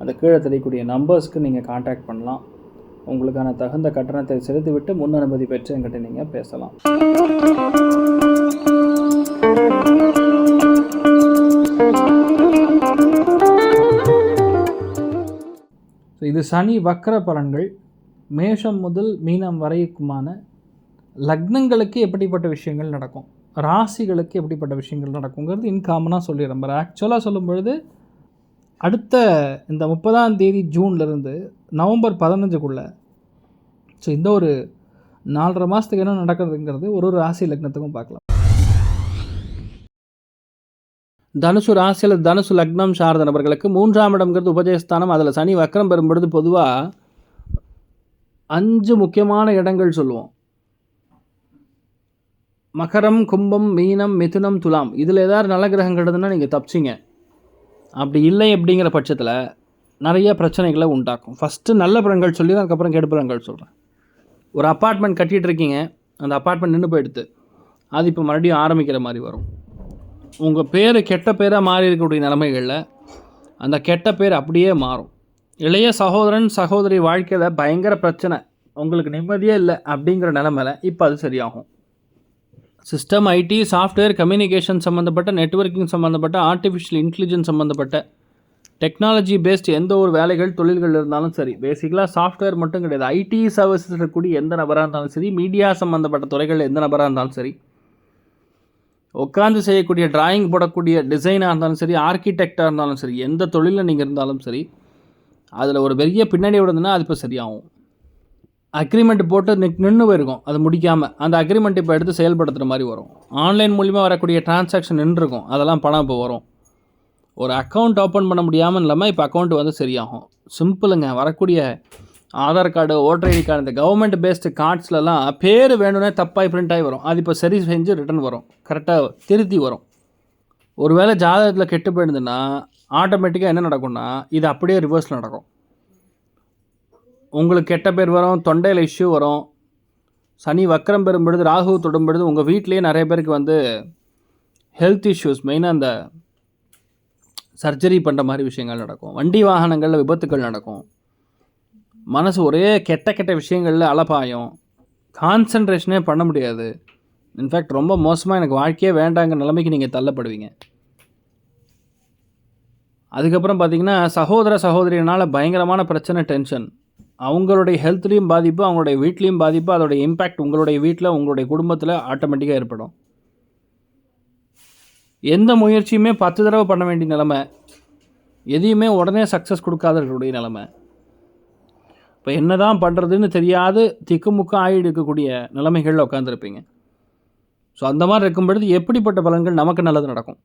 அந்த கீழே தெரியக்கூடிய நம்பர்ஸ்க்கு நீங்கள் காண்டாக்ட் பண்ணலாம். உங்களுக்கான தகுந்த கட்டணத்தை செலுத்திவிட்டு முன் அனுமதி பெற்று என்கிட்ட நீங்கள் பேசலாம். ஸோ இது சனி வக்கர பலன்கள். மேஷம் முதல் மீனம் வரைக்குமான லக்னங்களுக்கு எப்படிப்பட்ட விஷயங்கள் நடக்கும்? ராசிகளுக்கு எப்படிப்பட்ட விஷயங்கள் நடக்குங்கிறது இன்காமனாக சொல்லிடுறேன். ஆக்சுவலாக சொல்லும் பொழுது அடுத்த இந்த முப்பதாம் தேதி ஜூன்லேருந்து நவம்பர் பதினஞ்சுக்குள்ளே ஸோ இந்த ஒரு நாலரை மாதத்துக்கு என்ன நடக்கிறதுங்கிறது ஒரு ஒரு ராசி லக்னத்துக்கும் பார்க்கலாம். தனுசு ராசியில் தனுசு லக்னம் சார்ந்த நபர்களுக்கு மூன்றாம் இடம்ங்கிறது உபஜயஸ்தானம் அதில் சனி வக்கரம் பெறும் பொழுது பொதுவாக அஞ்சு முக்கியமான இடங்கள் சொல்லுவோம். மகரம் கும்பம் மீனம் மிதுனம் துலாம். இதில் ஏதாவது நல்ல கிரகம் கிடதுன்னா நீங்கள் தப்பிச்சிங்க. அப்படி இல்லை அப்படிங்கிற பட்சத்தில் நிறைய பிரச்சனைகளை உண்டாக்கும். ஃபஸ்ட்டு நல்ல பலன்கள் சொல்லி அதுக்கப்புறம் கெடு பலன்கள் சொல்கிறேன் ஒரு அப்பார்ட்மெண்ட் கட்டிகிட்டு இருக்கீங்க அந்த அப்பார்ட்மெண்ட் நின்று போயிடுது. அது இப்போ மறுபடியும் ஆரம்பிக்கிற மாதிரி வரும். உங்கள் பேர் கெட்ட பேராக மாறி இருக்கக்கூடிய நிலைமைகளில் அந்த கெட்ட பேர் அப்படியே மாறும். இளைய சகோதரன் சகோதரி வாழ்க்கையில் பயங்கர பிரச்சனை. உங்களுக்கு நிம்மதியே இல்லை அப்படிங்கிற நிலமையில் இப்போ அது சரியாகும். சிஸ்டம் ஐடி சாஃப்ட்வேர் கம்யூனிகேஷன் சம்மந்தப்பட்ட நெட்ஒர்க்கிங் சம்மந்தப்பட்ட ஆர்டிஃபிஷியல் இன்டெலிஜென்ஸ் சம்மந்தப்பட்ட டெக்னாலஜி பேஸ்ட் எந்த ஒரு வேலைகள் தொழில்கள் இருந்தாலும் சரி பேசிக்கலாக சாஃப்ட்வேர் மட்டும் கிடையாது. ஐடி சர்வீசஸ் இருக்கக்கூடிய எந்த நபராக இருந்தாலும் சரி மீடியா சம்மந்தப்பட்ட துறைகள் எந்த நபராக இருந்தாலும் சரி உட்காந்து செய்யக்கூடிய டிராயிங் போடக்கூடிய டிசைனாக இருந்தாலும் சரி ஆர்கிடெக்டாக இருந்தாலும் சரி எந்த தொழிலில் நீங்கள் இருந்தாலும் சரி அதில் ஒரு பெரிய பின்னணி விடுதுன்னா அது இப்போ சரியாகும். அக்ரிமெண்ட் போட்டு நின்று போயிருக்கும். அது முடிக்காமல் அந்த அக்ரிமெண்ட் இப்போ எடுத்து செயல்படுத்துகிற மாதிரி வரும். ஆன்லைன் மூலிமா வரக்கூடிய டிரான்சாக்ஷன் நின்றுருக்கும். அதெல்லாம் பணம் இப்போ வரும். ஒரு அக்கௌண்ட் ஓப்பன் பண்ண முடியாமல் இல்லாமல் இப்போ அக்கௌண்ட் வந்து சரியாகும். சிம்பிளுங்க வரக்கூடிய Aadhaar card voter ID card இந்த கவர்மெண்ட் பேஸ்டு கார்ட்ஸ்லலாம் பேர் வேணும்னே தப்பாக பிரிண்ட் ஆகி வரும். அது இப்போ சரி செஞ்சு ரிட்டன் வரும். கரெக்டாக திருத்தி வரும். ஒருவேளை ஜாதகத்தில் கெட்டு போயிருந்ததுன்னா ஆட்டோமேட்டிக்காக என்ன நடக்கும்னா இது அப்படியே ரிவர்ஸில் நடக்கும். உங்களுக்கு கெட்ட பேர் வரும் தொண்டையில் இஷ்யூ வரும். சனி வக்கரம் பெறும் பொழுது ராகு தொடும் பொழுது உங்கள் வீட்லேயே நிறைய பேருக்கு வந்து ஹெல்த் இஷ்யூஸ் மெயினாக அந்த சர்ஜரி பண்ணுற மாதிரி விஷயங்கள் நடக்கும். வண்டி வாகனங்களில் விபத்துக்கள் நடக்கும். மனசு ஒரே கெட்ட கெட்ட விஷயங்களில் அலப்பாயும். கான்சன்ட்ரேஷனே பண்ண முடியாது. இன்ஃபேக்ட் ரொம்ப மோசமாக எனக்கு வாழ்க்கையே வேண்டாங்கிற நிலைமைக்கு நீங்கள் தள்ளப்படுவீங்க. அதுக்கப்புறம் பார்த்தீங்கன்னா சகோதர சகோதரியினால் பயங்கரமான பிரச்சனை டென்ஷன் அவங்களுடைய ஹெல்த்லேயும் பாதிப்பு அவங்களுடைய வீட்லேயும் பாதிப்பு அதோடைய இம்பேக்ட் உங்களுடைய வீட்டில் உங்களுடைய குடும்பத்தில் ஆட்டோமேட்டிக்காக ஏற்படும். எந்த முயற்சியுமே பத்து தடவை பண்ண வேண்டிய நிலமை. எதையுமே உடனே சக்ஸஸ் கொடுக்காதவர்களுடைய நிலமை. இப்போ என்ன தான் பண்ணுறதுன்னு தெரியாது திக்குமுக்க ஆகிடு இருக்கக்கூடிய நிலைமைகளில் உட்காந்துருப்பீங்க ஸோ அந்த மாதிரி இருக்கும் பொழுது எப்படிப்பட்ட பலன்கள் நமக்கு நல்லது நடக்கும்?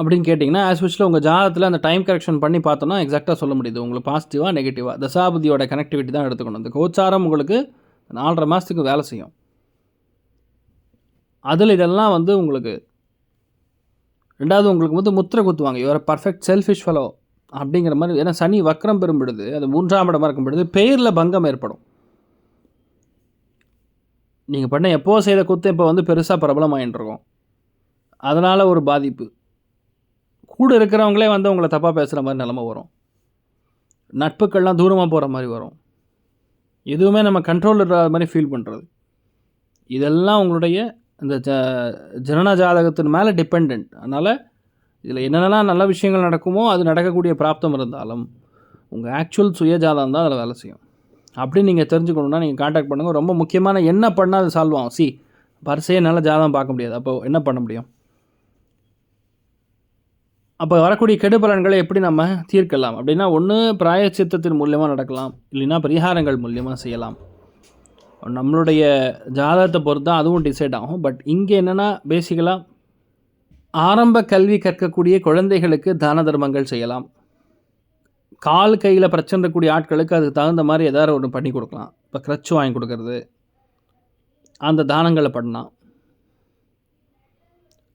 அப்படின்னு கேட்டிங்கன்னா ஆஸ் யூஷுவல் உங்கள் ஜாதகத்தில் அந்த டைம் கரெக்ஷன் பண்ணி பார்த்தோன்னா எக்ஸாக்டாக சொல்ல முடியுது. உங்களுக்கு பாசிட்டிவாக நெகட்டிவாக தசாபதியோட கனெக்டிவிட்டி தான் எடுத்துக்கணும். அந்த கோச்சாரம் உங்களுக்கு நாலரை மாதத்துக்கு வேலை செய்யும். அதில் இதெல்லாம் வந்து உங்களுக்கு ரெண்டாவது உங்களுக்கு வந்து முத்திரை குத்துவாங்க. இவரை பர்ஃபெக்ட் செல்ஃபிஷ் ஃபலோ அப்படிங்கிற மாதிரி ஏன்னா சனி வக்கரம் பெறும்பொழுது அது மூன்றாம் இடமாக இருக்கும் பொழுது பெயரில் பங்கம் ஏற்படும். நீங்கள் பண்ண எப்போ செய்த குத்து இப்போ வந்து பெருசாக பிரபலமாயின்னு அதனால் ஒரு பாதிப்பு. கூட இருக்கிறவங்களே வந்து உங்களை தப்பாக பேசுகிற மாதிரி நிலமை வரும். நட்புக்கள்லாம் தூரமாக போகிற மாதிரி வரும். எதுவுமே நம்ம கண்ட்ரோல் இல்லாத மாதிரி ஃபீல் பண்ணுறது இதெல்லாம் உங்களுடைய இந்த ஜ ஜனன ஜாதகத்தின் மேலே டிபெண்ட் அதனால் இதில் என்னென்னலாம் நல்ல விஷயங்கள் நடக்குமோ அது நடக்கக்கூடிய பிராப்தம் இருந்தாலும் உங்கள் ஆக்சுவல் சுயஜாதகம் தான் அதில் வேலை செய்யும். அப்படி நீங்கள் தெரிஞ்சுக்கணுன்னா நீங்கள் காண்டாக்ட் பண்ணுங்கள் ரொம்ப முக்கியமான என்ன பண்ணால் அது சால்வ் ஆகும். சி பரிசையே நல்ல ஜாதகம் பார்க்க முடியாது. அப்போ என்ன பண்ண முடியும்? அப்போ வரக்கூடிய கெடுபலன்களை எப்படி நம்ம தீர்க்கலாம்? அப்படின்னா ஒன்று பிராயச்சித்தத்தின் மூலியமாக நடக்கலாம். இல்லைன்னா பரிகாரங்கள் மூலியமாக செய்யலாம். நம்மளுடைய ஜாதகத்தை பொறுத்து தான் அதுவும் டிசைட் ஆகும். பட் இங்கே என்னென்னா பேசிக்கலாக ஆரம்ப கல்வி கற்கக்கூடிய குழந்தைகளுக்கு தான தர்மங்கள் செய்யலாம். கால் கையில் பிரச்சனை இருக்கக்கூடிய ஆட்களுக்கு அதுக்கு தகுந்த மாதிரி ஏதாவது ஒன்று பண்ணி கொடுக்கலாம். இப்போ க்ரச் வாங்கி கொடுக்கறது அந்த தானங்களை பண்ணலாம்.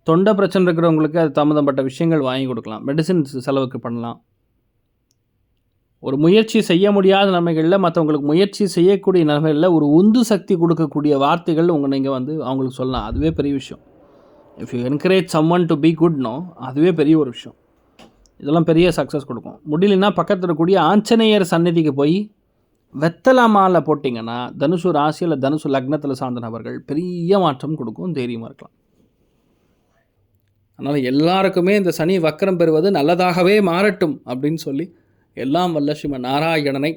தொண்டை பிரச்சனை இருக்கிறவங்களுக்கு அது சம்மந்தப்பட்ட விஷயங்கள் வாங்கி கொடுக்கலாம். மெடிசின் செலவுக்கு பண்ணலாம். ஒரு முயற்சி செய்ய முடியாத நிலைமைகளில் மற்றவங்களுக்கு முயற்சி செய்யக்கூடிய நிலைமைகளில் ஒரு உந்து சக்தி கொடுக்கக்கூடிய வார்த்தைகள் உங்கள் நீங்கள் வந்து அவங்களுக்கு சொல்லலாம். அதுவே பெரிய விஷயம். If you encourage someone to be good no அதுவே பெரிய ஒரு விஷயம். இதெல்லாம் பெரிய சக்ஸஸ் கொடுக்கும். முடியலன்னா பக்கத்தில் இருக்கக்கூடிய ஆஞ்சநேயர் சந்நிதிக்கு போய் வெத்தலை மாலை போட்டிங்கன்னா தனுசு ராசியில் தனுசு லக்னத்தில் சார்ந்த நபர்கள் பெரிய மாற்றம் கொடுக்கும் தைரியமாக இருக்கலாம். அதனால் எல்லாருக்குமே இந்த சனி வக்கரம் பெறுவது நல்லதாகவே மாறட்டும் அப்படின்னு சொல்லி எல்லாம் வல்ல நாராயணனை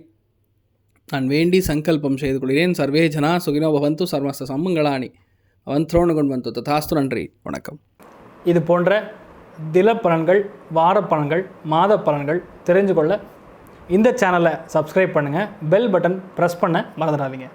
நான் வேண்டி சங்கல்பம் செய்து கொள்கிறேன். சர்வே ஜனா சுகினோ பவந்து சர்வச சம்மங்களானி அவன் த்ரோணு கொண்டு வந்து ததாஸ்து நன்றி. வணக்கம். இது போன்ற தில பலன்கள் வார பலன்கள் மாத பலன்கள் தெரிஞ்சு கொள்ள இந்த சேனலை சப்ஸ்கிரைப் பண்ணுங்கள் பெல் பட்டன் ப்ரெஸ் பண்ண மறந்துடாதீங்க.